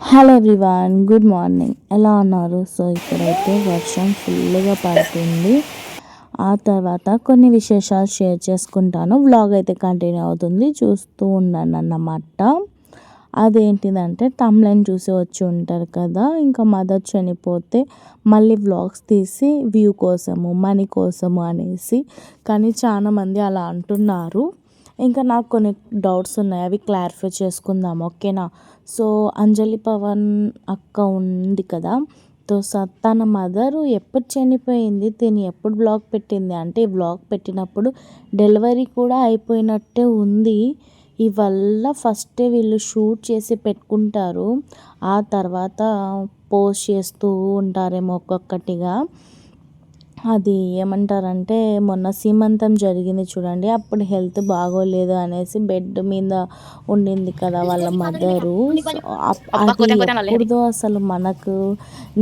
Hello everyone good morning ఎలా ఉన్నారు? So ఇక్కడైతే వర్షం ఫుల్గా పడుతుంది. ఆ తర్వాత కొన్ని విశేషాలు షేర్ చేసుకుంటాను. వ్లాగ్ అయితే కంటిన్యూ అవుతుంది. చూస్తూ ఉన్నాను అన్నమాట అదేంటిదంటే తమ్లైన్ చూసి వచ్చి ఉంటారు కదా ఇంకా మదర్ చనిపోతే మళ్ళీ వ్లాగ్స్ తీసి వ్యూ కోసము మనీ కోసము అనేసి కానీ చాలామంది అలా అంటున్నారు. ఇంకా నాకు కొన్ని డౌట్స్ ఉన్నాయి అవి క్లారిఫై చేసుకుందాం ఓకేనా? సో అంజలి పవన్ అక్క ఉంది కదా తో స- తన మదరు ఎప్పుడు చనిపోయింది తిని ఎప్పుడు బ్లాగ్ పెట్టింది? అంటే ఈ బ్లాగ్ పెట్టినప్పుడు డెలివరీ కూడా అయిపోయినట్టే ఉంది. ఇవల్ల ఫస్టే వీళ్ళు షూట్ చేసి పెట్టుకుంటారు. ఆ తర్వాత పోస్ట్ చేస్తూ ఉంటారేమో ఒక్కొక్కటిగా. అది ఏమంటారంటే మొన్న సీమంతం జరిగింది చూడండి అప్పుడు హెల్త్ బాగోలేదు అనేసి బెడ్ మీద ఉండింది కదా వాళ్ళ మదరు. అది ఎప్పుడుదో అసలు మనకు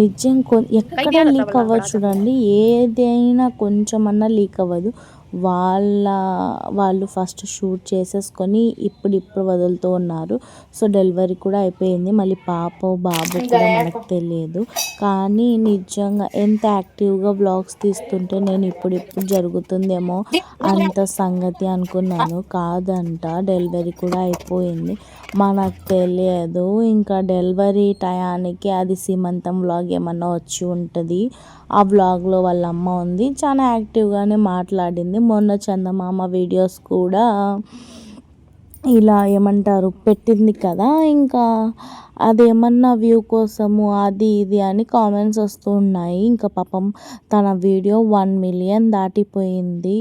నిజం కొ ఎక్కడ లీక్ అవ్వదు చూడండి ఏదైనా కొంచెమన్నా లీక్ అవ్వదు. వాళ్ళ వాళ్ళు ఫస్ట్ షూట్ చేసేసుకొని ఇప్పుడు ఇప్పుడు వదులుతూ ఉన్నారు. సో డెలివరీ కూడా అయిపోయింది. మళ్ళీ పాప బాబు కూడా మనకు తెలియదు. కానీ నిజంగా ఎంత యాక్టివ్గా వ్లాగ్స్ తీస్తుంటే నేను ఇప్పుడు ఇప్పుడు జరుగుతుందేమో అంత సంగతి అనుకున్నాను. కాదంట డెలివరీ కూడా అయిపోయింది. మనకు తెలియదు. ఇంకా డెలివరీ టయానికి అది సీమంతం వ్లాగ్ ఏమన్నా వచ్చి ఉంటుంది? ఆ వ్లాగ్లో వాళ్ళ అమ్మ ఉంది. చాలా యాక్టివ్గానే మాట్లాడింది. మొన్న చందమామ వీడియోస్ కూడా ఇలా ఏమంటారు? పెట్టింది కదా. ఇంకా అదేమన్నా వ్యూ కోసము అది ఇది అని కామెంట్స్ వస్తూ ఉన్నాయి. ఇంకా పాపం తన వీడియో వన్ మిలియన్ దాటిపోయింది.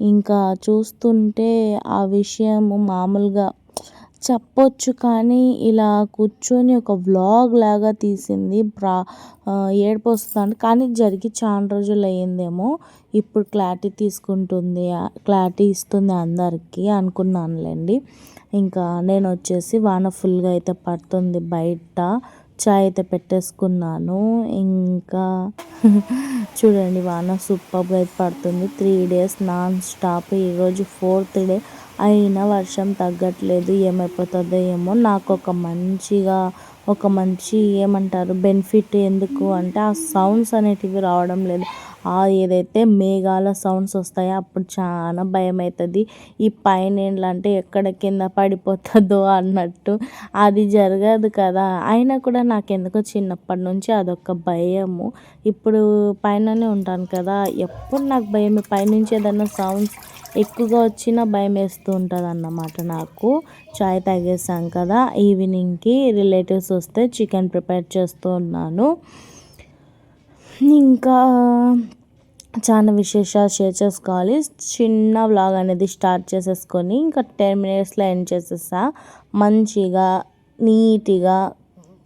ఇంకా చూస్తుంటే ఆ విషయము మామూలుగా చెప్పొచ్చు కానీ ఇలా కూర్చొని ఒక వ్లాగ్ లాగా తీసింది. బ్రా ఏడుపు వస్తుంది కానీ జరిగి చాలా రోజులు అయ్యిందేమో. ఇప్పుడు క్లారిటీ తీసుకుంటుంది క్లారిటీ ఇస్తుంది అందరికీ అనుకున్నానులేండి. ఇంకా నేను వచ్చేసి వాన ఫుల్గా అయితే పడుతుంది. బయట చాయ్ అయితే పెట్టేసుకున్నాను. ఇంకా చూడండి వాన సూపర్గా అయితే పడుతుంది. త్రీ డేస్ నాన్ స్టాప్ ఈరోజు ఫోర్త్ డే అయినా వర్షం తగ్గట్లేదు. ఏమైపోతుందో ఏమో. నాకు ఒక మంచిగా ఒక మంచి ఏమంటారు బెనిఫిట్ ఎందుకు అంటే ఆ సౌండ్స్ అనేటివి రావడం లేదు. ఏదైతే మేఘాల సౌండ్స్ వస్తాయో అప్పుడు చాలా భయం అవుతుంది ఈ పైన ఏంటంటే ఎక్కడ కింద పడిపోతుందో అన్నట్టు అది జరగదు కదా. అయినా కూడా నాకు ఎందుకో చిన్నప్పటి నుంచి అదొక భయము. ఇప్పుడు పైననే ఉంటాను కదా. ఎప్పుడు నాకు భయం? పైనుంచి ఏదైనా సౌండ్స్ ఎక్కువగా వచ్చినా భయం వేస్తూ ఉంటుంది అన్నమాట నాకు. చాయ్ తాగేసాం కదా. ఈవినింగ్కి రిలేటివ్స్ వస్తే చికెన్ ప్రిపేర్ చేస్తూ ఉన్నాను. ఇంకా చాలా విశేషాలు షేర్ చేసుకోవాలి. చిన్న వ్లాగ్ అనేది స్టార్ట్ చేసేసుకొని ఇంకా టెన్ మినిట్స్లో ఎండ్ చేసేసా మంచిగా నీట్గా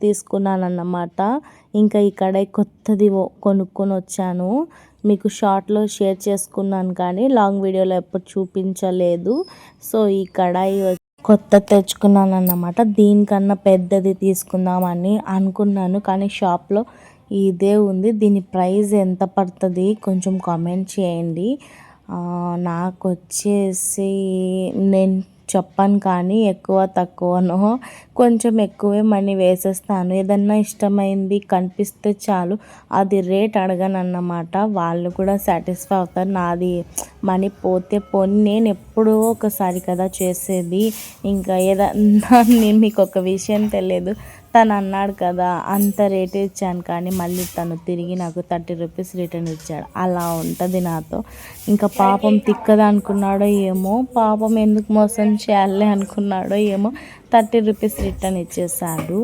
తీసుకున్నాను అన్నమాట ఇంకా ఇక్కడ కొత్తది కొనుక్కొని వచ్చాను. మీకు షార్ట్లో షేర్ చేసుకున్నాను కానీ లాంగ్ వీడియోలో ఎప్పుడు చూపించలేదు. సో ఈ కడాయి కొత్త తెచ్చుకున్నాను అన్నమాట దీనికన్నా పెద్దది తీసుకుందామని అనుకున్నాను కానీ షాప్లో ఇదే ఉంది. దీని ప్రైస్ ఎంత పడుతుంది కొంచెం కామెంట్ చేయండి. నాకు వచ్చేసి నేను చెప్పాను కానీ ఎక్కువ తక్కువనో కొంచెం ఎక్కువే మనీ వేసేస్తాను. ఏదన్నా ఇష్టమైంది కనిపిస్తే చాలు. అది రేట్ అడగను అన్నమాట వాళ్ళు కూడా సాటిస్ఫై అవుతారు. నాది మనీ పోతే పోని నేను ఎప్పుడో ఒకసారి కదా చేసేది. ఇంకా ఏదన్నా నేను మీకు ఒక విషయం తెలియదు. తను అన్నాడు కదా అంత రేట్ ఇచ్చాను కానీ మళ్ళీ తను తిరిగి నాకు థర్టీ రూపీస్ రిటర్న్ ఇచ్చాడు. అలా ఉంటుంది నాతో. ఇంకా పాపం తిక్కదా అనుకున్నాడో ఏమో పాపం ఎందుకు మోసం చేయాలి అనుకున్నాడో ఏమో థర్టీ రూపీస్ రిటర్న్ ఇచ్చేసాడు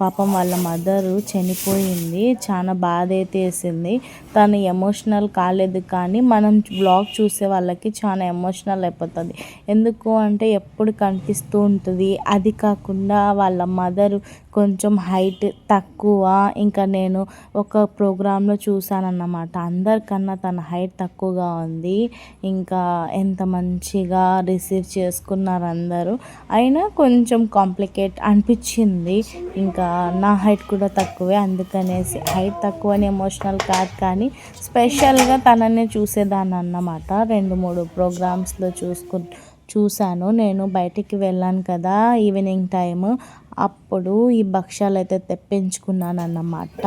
పాపం వాళ్ళ మదరు చనిపోయింది. చాలా బాధ అయితే వేసింది. తను ఎమోషనల్ కాలేదు కానీ మనం బ్లాగ్ చూసే వాళ్ళకి చాలా ఎమోషనల్ అయిపోతుంది. ఎందుకు అంటే ఎప్పుడు కనిపిస్తూ ఉంటుంది. అది కాకుండా వాళ్ళ మదరు కొంచెం హైట్ తక్కువ. ఇంకా నేను ఒక ప్రోగ్రాంలో చూశానన్నమాట. అందరికన్నా తన హైట్ తక్కువగా ఉంది. ఇంకా ఎంత మంచిగా రిసీవ్ చేసుకున్నారు అందరూ. అయినా కొంచెం కాంప్లికేట్ అనిపించింది. ఇంకా నా హైట్ కూడా తక్కువే. అందుకనేసి హైట్ తక్కువ అని ఎమోషనల్ కాదు కానీ స్పెషల్గా తననే చూసేదాన్ని అన్నమాట రెండు మూడు ప్రోగ్రామ్స్లో చూసుకు చూశాను. నేను బయటికి వెళ్ళాను కదా ఈవినింగ్ టైం అప్పుడు ఈ భక్ష్యాలు అయితే తెప్పించుకున్నాను అన్నమాట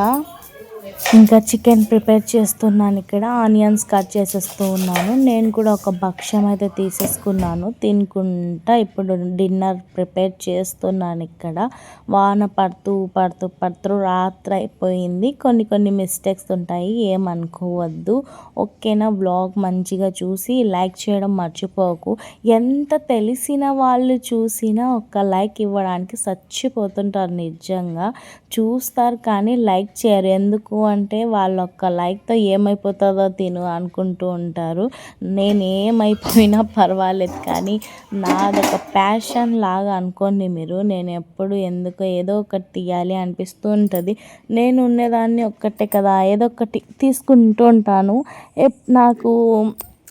ఇంకా చికెన్ ప్రిపేర్ చేస్తున్నాను ఇక్కడ. ఆనియన్స్ కట్ చేసేస్తూ ఉన్నాను. నేను కూడా ఒక భక్ష్యం అయితే తీసేసుకున్నాను. తినుకుంటా ఇప్పుడు డిన్నర్ ప్రిపేర్ చేస్తున్నాను ఇక్కడ. వాన పడుతూ పడుతూ పడుతూ రాత్రి అయిపోయింది. కొన్ని కొన్ని మిస్టేక్స్ ఉంటాయి. ఏమనుకోవద్దు. ఓకేనా? బ్లాగ్ మంచిగా చూసి లైక్ చేయడం మర్చిపోకు. ఎంత తెలిసిన వాళ్ళు చూసినా ఒక లైక్ ఇవ్వడానికి చచ్చిపోతుంటారు నిజంగా. చూస్తారు కానీ లైక్ చేయరు. ఎందుకు? అంటే వాళ్ళ ఒక్క లైక్తో ఏమైపోతుందో తిను అనుకుంటూ ఉంటారు. నేను ఏమైపోయినా పర్వాలేదు కానీ నాదొక ప్యాషన్ లాగా అనుకోండి మీరు. నేను ఎప్పుడు ఎందుకు ఏదో ఒకటి తీయాలి అనిపిస్తూ ఉంటుంది. నేను ఉండేదాన్ని ఒక్కటే కదా ఏదో ఒకటి తీసుకుంటూ ఉంటాను. నాకు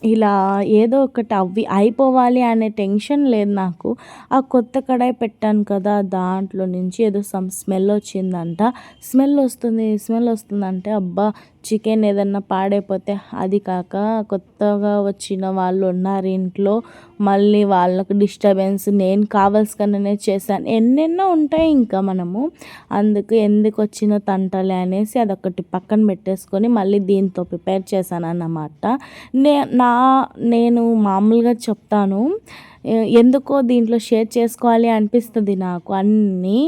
ఇలా ఏదో ఒకటి అవి అయిపోవాలి అనే టెన్షన్ లేదు నాకు. ఆ కొత్త కడాయి పెట్టాను కదా దాంట్లో నుంచి ఏదో సమ్ స్మెల్ వచ్చిందంట. స్మెల్ వస్తుంది స్మెల్ వస్తుందంటే అబ్బా చికెన్ ఏదన్నా పాడైపోతే అది కాక కొత్తగా వచ్చిన వాళ్ళు ఉన్నారు ఇంట్లో మళ్ళీ వాళ్ళకు డిస్టర్బెన్స్ నేను కావాల్సిననే చేశాను. ఎన్నెన్నో ఉంటాయి ఇంకా మనము. అందుకు ఎందుకు వచ్చిన తంటలే అనేసి అదొకటి పక్కన పెట్టేసుకొని మళ్ళీ దీంతో ప్రిపేర్ చేశాను అన్నమాట నే నా నేను మామూలుగా చెప్తాను. ఎందుకో దీంట్లో షేర్ చేసుకోవాలి అనిపిస్తుంది నాకు అన్నీ.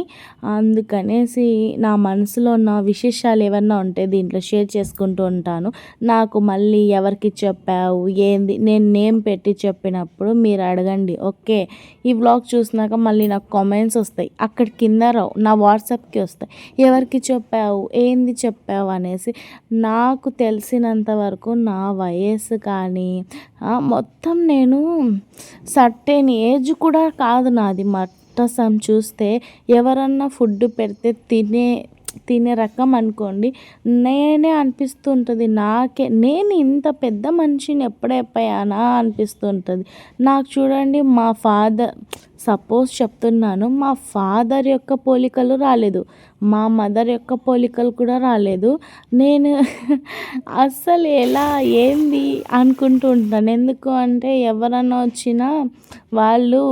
అందుకనేసి నా మనసులో ఉన్న విశేషాలు ఏమన్నా ఉంటే దీంట్లో షేర్ చేసుకుంటూ ఉంటాను. నాకు మళ్ళీ ఎవరికి చెప్పావు ఏంది నేను నేమ్ పెట్టి చెప్పినప్పుడు మీరు అడగండి ఓకే? ఈ వ్లాగ్ చూసినాక మళ్ళీ నాకు కామెంట్స్ వస్తాయి. అక్కడ కింద రావు నా వాట్సాప్కి వస్తాయి. ఎవరికి చెప్పావు ఏంది చెప్పావు అనేసి నాకు తెలిసినంత వరకు నా వయస్సు కానీ మొత్తం నేను సర్టెన్ ఏజ్ కూడా కాదు నాది. మట్టసం చూస్తే ఎవరన్నా ఫుడ్ పెడితే తినే తినే రకం అనుకోండి నేనే అనిపిస్తుంటుంది. నాకే నేను ఇంత పెద్ద మనిషిని ఎప్పుడైపోయానా అనిపిస్తుంటుంది. నాకు చూడండి మా ఫాదర్ సపోజ్ చెప్తున్నాను మా ఫాదర్ యొక్క పోలికలు రాలేదు. మా మదర్ యొక్క పోలికలు కూడా రాలేదు. నేను అస్సలు ఎలా ఏంది అనుకుంటూ ఉంటాను. ఎందుకు అంటే ఎవరన్నా వచ్చినా వాళ్ళు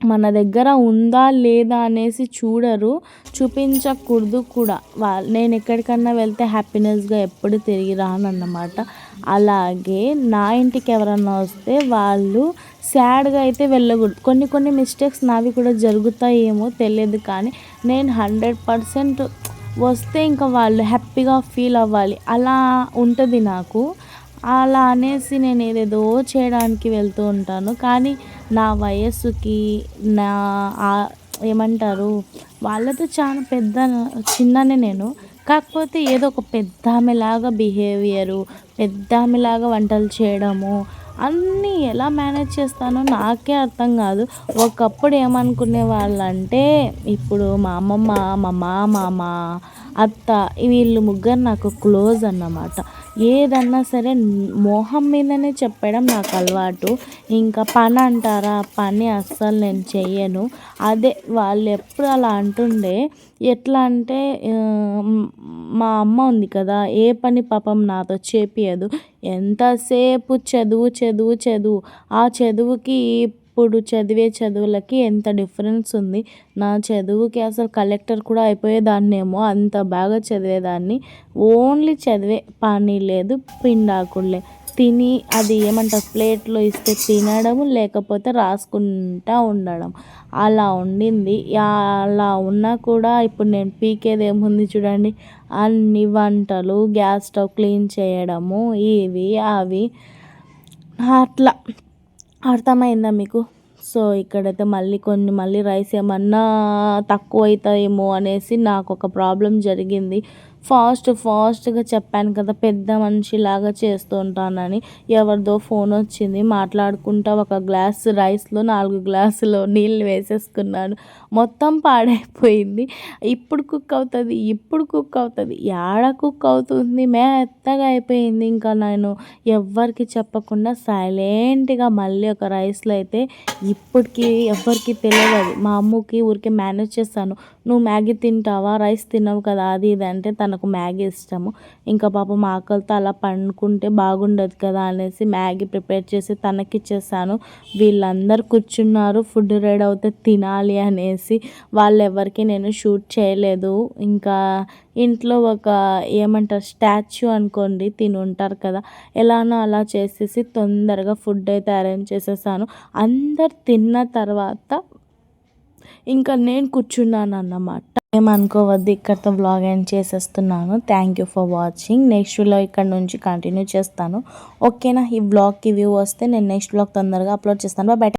మన దగ్గర ఉందా లేదా అనేసి చూడరు చూపించకూడదు కూడా. వా నేను ఎక్కడికన్నా వెళ్తే హ్యాపీనెస్గా ఎప్పుడు తిరిగి రాను అన్నమాట అలాగే నా ఇంటికి ఎవరన్నా వస్తే వాళ్ళు సాడ్గా అయితే వెళ్ళకూడదు. కొన్ని కొన్ని మిస్టేక్స్ నావి కూడా జరుగుతాయేమో తెలియదు కానీ నేను హండ్రెడ్ పర్సెంట్ వస్తే ఇంకా వాళ్ళు హ్యాపీగా ఫీల్ అవ్వాలి. అలా ఉంటుంది నాకు. అలా అనేసి నేను ఏదేదో చేయడానికి వెళ్తూ ఉంటాను. కానీ నా వయస్సుకి నా ఏమంటారు వాళ్ళతో చాలా పెద్ద చిన్ననే నేను. కాకపోతే ఏదో ఒక పెద్ద ఆమెలాగా బిహేవియరు పెద్ద ఆమెలాగా వంటలు చేయడము అన్నీ ఎలా మేనేజ్ చేస్తానో నాకే అర్థం కాదు. ఒకప్పుడు ఏమనుకునే వాళ్ళంటే ఇప్పుడు మా అమ్మమ్మ మా మామ మా అత్త వీళ్ళు ముగ్గురు నాకు క్లోజ్ అన్నమాట. ఏదన్నా సరే మొహం మీదనే చెప్పడం నాకు అలవాటు. ఇంకా పని అంటారా? పని అస్సలు నేను చెయ్యను. అదే వాళ్ళు ఎప్పుడు అలా అంటుండే ఎట్లా అంటే మా అమ్మ ఉంది కదా ఏ పని పాపం నాతో చేపియదు. ఎంతసేపు చదువు చదువు చదువు ఆ చదువుకి ఇప్పుడు చదివే చదువులకి ఎంత డిఫరెన్స్ ఉంది. నా చదువుకి అసలు కలెక్టర్ కూడా అయిపోయేదాన్నేమో అంత బాగా చదివేదాన్ని. ఓన్లీ చదివే పని లేదు పిండాకుళ్ళే. తిని అది ఏమంటారు ప్లేట్లో ఇస్తే తినడం లేకపోతే రాసుకుంటా ఉండడం. అలా ఉండింది. అలా ఉన్నా కూడా ఇప్పుడు నేను పీకేది ఏముంది చూడండి. అన్ని వంటలు గ్యాస్ స్టవ్ క్లీన్ చేయడము ఇవి అవి. అట్లా అర్థమైందా మీకు? సో ఇక్కడైతే మళ్ళీ కొన్ని మళ్ళీ రైస్ ఏమన్నా తక్కువ అవుతాయేమో అనేసి నాకు ఒక ప్రాబ్లం జరిగింది. ఫాస్ట్ ఫాస్ట్గా చెప్పాను కదా పెద్ద మనిషిలాగా చేస్తూ ఉంటానని ఎవరిదో ఫోన్ వచ్చింది మాట్లాడుకుంటా ఒక గ్లాస్ రైస్లో నాలుగు గ్లాసులో నీళ్ళు వేసేసుకున్నాను. మొత్తం పాడైపోయింది. ఇప్పుడు కుక్ అవుతుంది ఇప్పుడు కుక్ అవుతుంది. ఏడ కుక్ అవుతుంది? మెత్తగా అయిపోయింది. ఇంకా నేను ఎవ్వరికి చెప్పకుండా సైలెంట్గా మళ్ళీ ఒక రైస్లో అయితే ఇప్పటికీ ఎవరికి తెలియదు మా అమ్మకి ఊరికే మేనేజ్ చేస్తాను. నువ్వు మ్యాగీ తింటావా? రైస్ తినవు కదా అది ఇది అంటే తనకు మ్యాగీ ఇష్టము. ఇంకా పాపం ఆకలితో అలా పండుకుంటే బాగుండదు కదా అనేసి మ్యాగీ ప్రిపేర్ చేసి తనకి ఇచ్చేసాను వీళ్ళందరూ కూర్చున్నారు ఫుడ్ రెడీ అవుతే తినాలి అనేసి. వాళ్ళెవరికి నేను షూట్ చేయలేదు. ఇంకా ఇంట్లో ఒక ఏమంటారు స్టాచ్యూ అనుకోండి తిని ఉంటారు కదా. ఎలానో అలా చేసేసి తొందరగా ఫుడ్ అయితే అరేంజ్ చేసేసాను. అందరు తిన్న తర్వాత ఇంకా నేను కూర్చున్నాను అన్నమాట ఏమనుకోవద్దు ఇక్కడితో బ్లాగ్ ఎండ్ చేసేస్తున్నాను. థ్యాంక్ యూ ఫర్ వాచింగ్ నెక్స్ట్లో ఇక్కడ నుంచి కంటిన్యూ చేస్తాను. ఓకేనా ఈ బ్లాగ్కి వ్యూ వస్తే నేను నెక్స్ట్ బ్లాగ్ తొందరగా అప్లోడ్ చేస్తాను. బయట